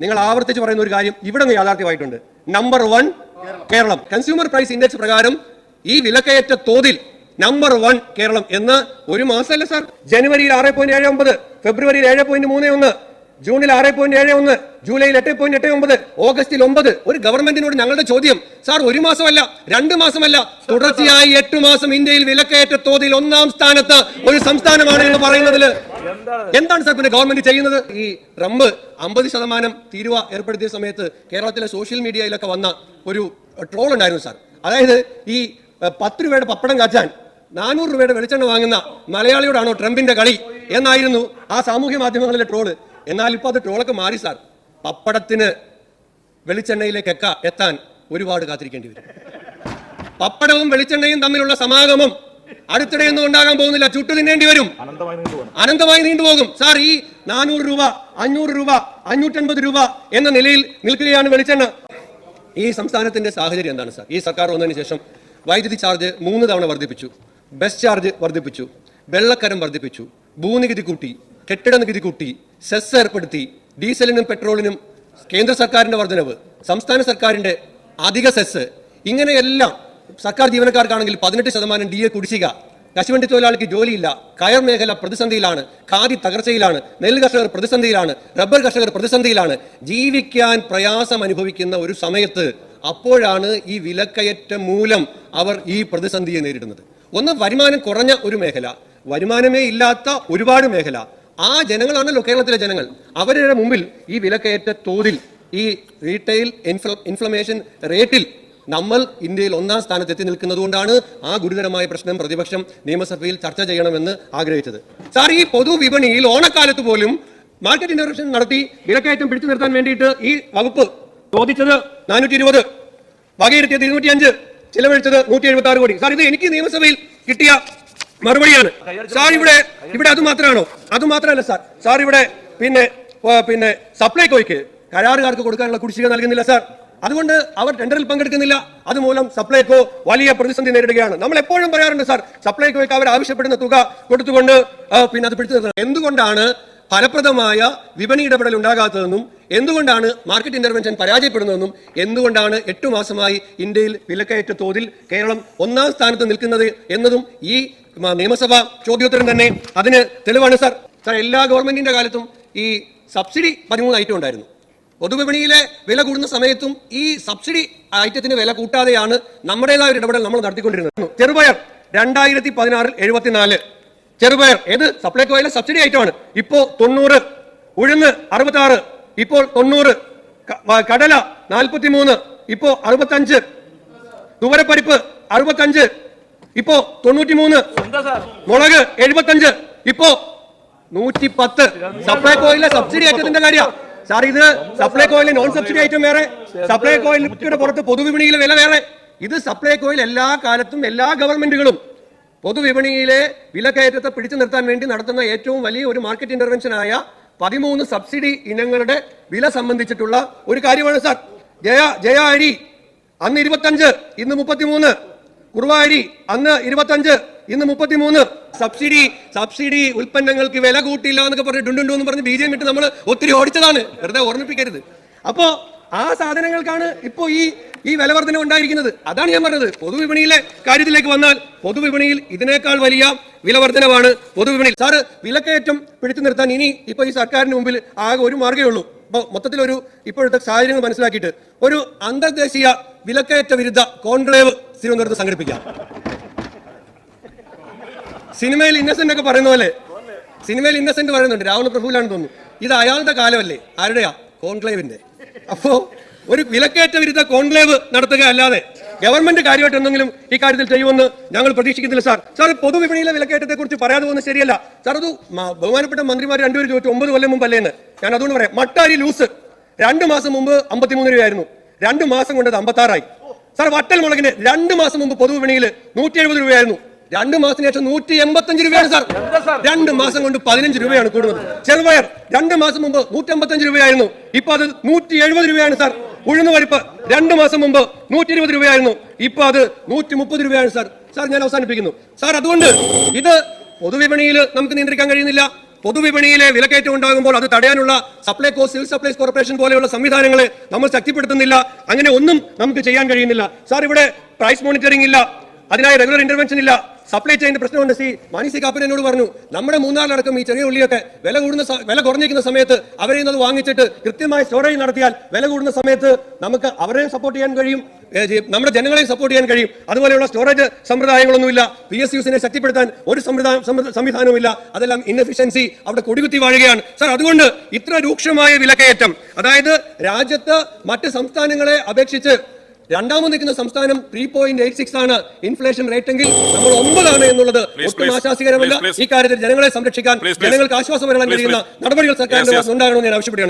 നിങ്ങൾ ആവർത്തിച്ച് പറയുന്ന ഒരു കാര്യം ഇവിടെ യാഥാർത്ഥ്യമായിട്ടുണ്ട്. Number one Keralam. Consumer price index പ്രകാരം ഈ വിലക്കയറ്റ തോതിൽ നമ്പർ വൺ കേരളം എന്ന് ഒരു മാസമല്ല സാർ ജനുവരിയിൽ ആറ് പോയിന്റ് ഏഴ് ഒമ്പത് ഫെബ്രുവരിയിൽ ഏഴ് പോയിന്റ് മൂന്ന് ഒന്ന് ജൂണിൽ ആറ് പോയിന്റ് ഏഴ് ഒന്ന് ജൂലൈയിൽ എട്ട് പോയിന്റ് എട്ട് ഒമ്പത് ഓഗസ്റ്റിൽ ഒമ്പത്. ഒരു ഗവൺമെന്റിനോട് ഞങ്ങളുടെ ചോദ്യം സാർ ഒരു മാസമല്ല രണ്ട് മാസമല്ല തുടർച്ചയായി എട്ട് മാസം ഇന്ത്യയിൽ വിലക്കയറ്റ തോതിൽ ഒന്നാം സ്ഥാനത്ത് ഒരു സംസ്ഥാനമാണ് എന്ന് പറയുന്നതിൽ എന്താണ്? സാർ പിന്നെ ഗവൺമെന്റ് ചെയ്യുന്നത്? ഈ റമ്പ് അമ്പത് ശതമാനം തീരുവ ഏർപ്പെടുത്തിയ സമയത്ത് കേരളത്തിലെ സോഷ്യൽ മീഡിയയിലൊക്കെ വന്ന ഒരു ട്രോൾ ഉണ്ടായിരുന്നു സാർ. അതായത് ഈ പത്ത് രൂപയുടെ പപ്പടം കാച്ചാൻ നാനൂറ് രൂപയുടെ വെളിച്ചെണ്ണ വാങ്ങുന്ന മലയാളിയോടാണോ ട്രംപിന്റെ കളി? എന്നായിരുന്നു ആ സാമൂഹ്യ മാധ്യമങ്ങളിലെ ട്രോൾ. എന്നാൽ ഇപ്പൊ അത് ട്രോളൊക്കെ മാറി സാർ. പപ്പടത്തിന് വെളിച്ചെണ്ണയിലേക്ക് എത്താൻ ഒരുപാട് കാത്തിരിക്കേണ്ടി വരും. പപ്പടവും വെളിച്ചെണ്ണയും തമ്മിലുള്ള സമാഗമം അടുത്തിടെ ഒന്നും ഉണ്ടാകാൻ പോകുന്നില്ല. ചുട്ടു തിന്നേണ്ടി വരും. അനന്തമായി നീണ്ടുപോകും സാർ ഈ നാനൂറ് രൂപ അഞ്ഞൂറ് രൂപ അഞ്ഞൂറ്റൻപത് രൂപ എന്ന നിലയിൽ നിൽക്കുകയാണ് വെളിച്ചെണ്ണ. ഈ സംസ്ഥാനത്തിന്റെ സാഹചര്യം എന്താണ് സാർ? ഈ സർക്കാർ വന്നതിന് ശേഷം വൈദ്യുതി ചാർജ് മൂന്ന് തവണ വർദ്ധിപ്പിച്ചു. ബസ് ചാർജ് വർദ്ധിപ്പിച്ചു. വെള്ളക്കരം വർദ്ധിപ്പിച്ചു. ഭൂനികുതി കൂട്ടി. കെട്ടിട നികുതി കൂട്ടി സെസ് ഏർപ്പെടുത്തി ഡീസലിനും പെട്രോളിനും കേന്ദ്ര സർക്കാരിന്റെ വർധനവ് സംസ്ഥാന സർക്കാരിന്റെ അധിക സെസ് ഇങ്ങനെയെല്ലാം സർക്കാർ ജീവനക്കാർക്കാണെങ്കിൽ പതിനെട്ട് ശതമാനം ഡി എ കുടിശ്ശിക. കശുവണ്ടി തൊഴിലാളിക്ക് ജോലിയില്ല കയർ മേഖല പ്രതിസന്ധിയിലാണ് ഖാദി തകർച്ചയിലാണ് നെല്ല് കർഷകർ പ്രതിസന്ധിയിലാണ് റബ്ബർ കർഷകർ പ്രതിസന്ധിയിലാണ്. ജീവിക്കാൻ പ്രയാസം അനുഭവിക്കുന്ന ഒരു സമയത്ത് അപ്പോഴാണ് ഈ വിലക്കയറ്റം മൂലം അവർ ഈ പ്രതിസന്ധിയെ നേരിടുന്നത്. ഒന്ന് വരുമാനം കുറഞ്ഞ ഒരു മേഖല. വരുമാനമേ ഇല്ലാത്ത ഒരുപാട് മേഖല. ആ ജനങ്ങളാണല്ലോ കേരളത്തിലെ ജനങ്ങൾ. അവരുടെ മുമ്പിൽ ഈ വിലക്കയറ്റ തോതിൽ ഈ റീറ്റെയിൽ ഇൻഫ്ല ഇൻഫ്ലമേഷൻ റേറ്റിൽ നമ്മൾ ഇന്ത്യയിൽ ഒന്നാം സ്ഥാനത്ത് എത്തി നിൽക്കുന്നതുകൊണ്ടാണ് ആ ഗുരുതരമായ പ്രശ്നം പ്രതിപക്ഷം നിയമസഭയിൽ ചർച്ച ചെയ്യണമെന്ന് ആഗ്രഹിച്ചത്. സാർ ഈ പൊതുവിപണിയിൽ ഓണക്കാലത്ത് പോലും മാർക്കറ്റ് ഇന്റർവെൻഷൻ നടത്തി വിലക്കയറ്റം പിടിച്ചു നിർത്താൻ വേണ്ടിയിട്ട് ഈ വകുപ്പ് ചോദിച്ചത് നാനൂറ്റി ഇരുപത് വകയിരുത്തിയത് ഇരുന്നൂറ്റി അഞ്ച് ചിലവഴിച്ചത് നൂറ്റി എഴുപത്തി ആറ് കോടി. സാർ ഇത് എനിക്ക് നിയമസഭയിൽ കിട്ടിയ മറുപടിയാണ്. സാർ ഇവിടെ ഇവിടെ അത് മാത്രമാണോ? അത് മാത്രമല്ല സാർ. സാർ ഇവിടെ പിന്നെ പിന്നെ സപ്ലൈകോയ്ക്ക് കരാറുകാർക്ക് കൊടുക്കാനുള്ള കുടിശ്ശിക നൽകുന്നില്ല സാർ. അതുകൊണ്ട് അവർ ടെൻഡറിൽ പങ്കെടുക്കുന്നില്ല. അതുമൂലം സപ്ലൈകോ വലിയ പ്രതിസന്ധി നേരിടുകയാണ്. നമ്മൾ എപ്പോഴും പറയാറുണ്ട് സാർ സപ്ലൈകോയ്ക്ക് അവർ ആവശ്യപ്പെടുന്ന തുക കൊടുത്തുകൊണ്ട് പിന്നെ അത് പിടിച്ചു എന്തുകൊണ്ടാണ് ഫലപ്രദമായ വിപണി ഇടപെടൽ ഉണ്ടാകാത്തതെന്നും എന്തുകൊണ്ടാണ് മാർക്കറ്റ് ഇന്റർവെൻഷൻ പരാജയപ്പെടുന്നതെന്നും എന്തുകൊണ്ടാണ് എട്ടു മാസമായി ഇന്ത്യയിൽ വിലക്കയറ്റ തോതിൽ കേരളം ഒന്നാം സ്ഥാനത്ത് നിൽക്കുന്നത് എന്നതും ഈ നിയമസഭാ ചോദ്യോത്തരം തന്നെ അതിന് തെളിവാണ് സാർ. സാർ എല്ലാ ഗവൺമെന്റിന്റെ കാലത്തും ഈ സബ്സിഡി പതിമൂന്ന് ഐറ്റം ഉണ്ടായിരുന്നു. പൊതുവിപണിയിലെ വില കൂടുന്ന സമയത്തും ഈ സബ്സിഡി ഐറ്റത്തിന് വില കൂട്ടാതെയാണ് നമ്മുടേതായ ഒരു ഇടപെടൽ നമ്മൾ നടത്തിക്കൊണ്ടിരുന്നത്. ചെറുപയർ രണ്ടായിരത്തി പതിനാറിൽ എഴുപത്തിനാല് ചെറുപയർ. ഏത്? സപ്ലൈകോയിലെ സബ്സിഡി ഐറ്റമാണ് ഇപ്പോൾ തൊണ്ണൂറ് ഉഴുന്ന് അറുപത്തി ആറ് ഇപ്പോൾ തൊണ്ണൂറ് കടല നാൽപ്പത്തി മൂന്ന് ഇപ്പോ അറുപത്തഞ്ച് തുവരപ്പരിപ്പ് അറുപത്തഞ്ച് ഇപ്പോ തൊണ്ണൂറ്റി മൂന്ന് മുളക് എഴുപത്തഞ്ച് ഇപ്പോ നൂറ്റി പത്ത് സപ്ലൈകോയിലെ സബ്സിഡി ഐറ്റത്തിന്റെ കാര്യ. സാർ ഇത് സപ്ലൈകോയിലെ നോൺ സബ്സിഡി ഐറ്റം വേറെ. സപ്ലൈകോയിലെ പുറത്ത് പൊതുവിപണിയിലെ വില വേറെ. ഇത് സപ്ലൈകോയിൽ എല്ലാ കാലത്തും എല്ലാ ഗവൺമെന്റുകളും പൊതുവിപണിയിലെ വിലക്കയറ്റത്തെ പിടിച്ചു നിർത്താൻ വേണ്ടി നടത്തുന്ന ഏറ്റവും വലിയ ഒരു മാർക്കറ്റ് ഇന്റർവെൻഷനായ പതിമൂന്ന് സബ്സിഡി ഇനങ്ങളുടെ വില സംബന്ധിച്ചിട്ടുള്ള ഒരു കാര്യമാണ് സാർ. ജയ ജയ അരി അന്ന് ഇരുപത്തഞ്ച് ഇന്ന് മുപ്പത്തിമൂന്ന്. കുറുവ അരി അന്ന് ഇരുപത്തഞ്ച് ഇന്ന് മുപ്പത്തിമൂന്ന്. സബ്സിഡി സബ്സിഡി ഉൽപ്പന്നങ്ങൾക്ക് വില കൂട്ടില്ല എന്നൊക്കെ പറഞ്ഞ് ഡുണ്ടുണ്ടു എന്ന് പറഞ്ഞ് ബി ജെ ഇട്ട് നമ്മൾ ഒത്തിരി ഓടിച്ചതാണ്. വെറുതെ ഓർമ്മിപ്പിക്കരുത്. അപ്പോ ആ സാധനങ്ങൾക്കാണ് ഇപ്പോ ഈ ഈ വില വർധന ഉണ്ടായിരിക്കുന്നത്. അതാണ് ഞാൻ പറഞ്ഞത്. പൊതുവിപണിയിലെ കാര്യത്തിലേക്ക് വന്നാൽ പൊതുവിപണിയിൽ ഇതിനേക്കാൾ വലിയ വില വർധനവാണ് പൊതുവിപണിയിൽ. സാറ് വിലക്കയറ്റം പിടിച്ചു നിർത്താൻ ഇനി ഇപ്പൊ ഈ സർക്കാരിന് മുമ്പിൽ ആകെ ഒരു മാർഗമേ ഉള്ളൂ. അപ്പോൾ മൊത്തത്തിലൊരു ഇപ്പോഴത്തെ സാഹചര്യങ്ങൾ മനസ്സിലാക്കിയിട്ട് ഒരു അന്തർദേശീയ വിലക്കയറ്റ വിരുദ്ധ കോൺക്ലേവ് തിരുവനന്തപുരത്ത് സംഘടിപ്പിക്കാം. സിനിമയിൽ ഇന്നസെന്റ് ഒക്കെ പറയുന്ന പോലെ സിനിമയിൽ ഇന്നസെന്റ് പറയുന്നുണ്ട്. രാഹുൽ പ്രഭുവിലാണെന്ന് തോന്നുന്നു. ഇത് അയാളുടെ കാലമല്ലേ? ആരുടെയാ? കോൺക്ലേവിന്റെ. അപ്പോ ഒരു വിലക്കയറ്റ വിരുദ്ധ കോൺക്ലേവ് നടത്തുക അല്ലാതെ ഗവൺമെന്റ് കാര്യമായിട്ട് എന്തെങ്കിലും ഈ കാര്യത്തിൽ ചെയ്യുമെന്ന് ഞങ്ങൾ പ്രതീക്ഷിക്കുന്നില്ല സാർ. സാർ പൊതുവിപണിയിലെ വിലക്കയറ്റത്തെ കുറിച്ച് പറയാതെ പോകുന്നത് ശരിയല്ല. സാർ അത് ബഹുമാനപ്പെട്ട മന്ത്രിമാർ രണ്ടുപേരും ചോദിച്ചു ഒമ്പത് കൊല്ലം മുമ്പ് അല്ലേന്ന് ഞാൻ അതുകൊണ്ട് പറയാം മട്ടാരി ലൂസ് രണ്ട് മാസം മുമ്പ് അമ്പത്തിമൂന്ന് രൂപയായിരുന്നു. രണ്ട് മാസം കൊണ്ട് അത് അമ്പത്താറായി. സാർ വട്ടൽ മുളകിന് രണ്ട് മാസം മുമ്പ് പൊതുവിപണിയിൽ നൂറ്റി എഴുപത് രൂപയായിരുന്നു. രണ്ട് മാസത്തിന് ശേഷം നൂറ്റി എൺപത്തഞ്ച് രൂപയാണ് സാർ. രണ്ട് മാസം കൊണ്ട് പതിനഞ്ച് രൂപയാണ് കൂടുന്നത്. ചെറുപയർ രണ്ട് മാസം മുമ്പ് നൂറ്റി അമ്പത്തഞ്ച് രൂപയായിരുന്നു. ഇപ്പൊ അത് നൂറ്റി എഴുപത് രൂപയാണ് സാർ. ഉഴുന്ന് പരിപ്പ് രണ്ട് മാസം മുമ്പ് നൂറ്റി ഇരുപത് രൂപയായിരുന്നു. ഇപ്പൊ അത് നൂറ്റി മുപ്പത് രൂപയാണ് സാർ. സാർ ഞാൻ അവസാനിപ്പിക്കുന്നു. സാർ അതുകൊണ്ട് ഇത് പൊതുവിപണിയിൽ നമുക്ക് നിയന്ത്രിക്കാൻ കഴിയുന്നില്ല. പൊതുവിപണിയിലെ വിലക്കയറ്റം ഉണ്ടാകുമ്പോൾ അത് തടയാനുള്ള supply Supplyco civil supplies corporation പോലെയുള്ള സംവിധാനങ്ങളെ നമ്മൾ ശക്തിപ്പെടുത്തുന്നില്ല. അങ്ങനെ ഒന്നും നമുക്ക് ചെയ്യാൻ കഴിയുന്നില്ല. സാർ ഇവിടെ പ്രൈസ് മോണിറ്ററിംഗ് ഇല്ല. അതിനായി റെഗുലർ ഇന്റർവെൻഷൻ ഇല്ല. സപ്ലൈ ചെയിന്റെ പ്രശ്നമുണ്ട് സി. മാനി സി കാപ്പൻ എന്നോട് പറഞ്ഞു നമ്മുടെ മൂന്നാറിലടക്കം ഈ ചെറിയ ഉള്ളിയൊക്കെ വില കൂടുന്ന വില കുറഞ്ഞിരിക്കുന്ന സമയത്ത് അവരെ നിന്നത് വാങ്ങിച്ചിട്ട് കൃത്യമായ സ്റ്റോറേജ് നടത്തിയാൽ വില കൂടുന്ന സമയത്ത് നമുക്ക് അവരെ സപ്പോർട്ട് ചെയ്യാൻ കഴിയും നമ്മുടെ ജനങ്ങളെയും സപ്പോർട്ട് ചെയ്യാൻ കഴിയും. അതുപോലെയുള്ള സ്റ്റോറേജ് സമ്പ്രദായങ്ങളൊന്നുമില്ല. പി എസ് യുസിനെ ശക്തിപ്പെടുത്താൻ ഒരു സംവിധാനം സംവിധ- സംവിധാനവുമില്ല. അതെല്ലാം ഇൻഎഫിഷ്യൻസി അവിടെ കൊടികുത്തി വാഴുകയാണ്. സാർ അതുകൊണ്ട് ഇത്ര രൂക്ഷമായ വിലക്കയറ്റം അതായത് രാജ്യത്ത് മറ്റ് സംസ്ഥാനങ്ങളെ അപേക്ഷിച്ച് രണ്ടാമത് നിൽക്കുന്ന സംസ്ഥാനം ത്രീ പോയിന്റ് എയ്റ്റ് സിക്സ് ആണ് ഇൻഫ്ലേഷൻ റേറ്റ് എങ്കിൽ നമ്മൾ ഒമ്പതാണ് എന്നുള്ളത് ഒട്ടും please. ഈ കാര്യത്തിൽ ജനങ്ങളെ സംരക്ഷിക്കാൻ. ജനങ്ങൾക്ക് ആശ്വാസം വരാൻ കഴിയുന്ന നടപടികൾ സർക്കാരിന്റെ. ഉണ്ടാകണമെന്ന് ഞാൻ ആവശ്യപ്പെടുകയാണ്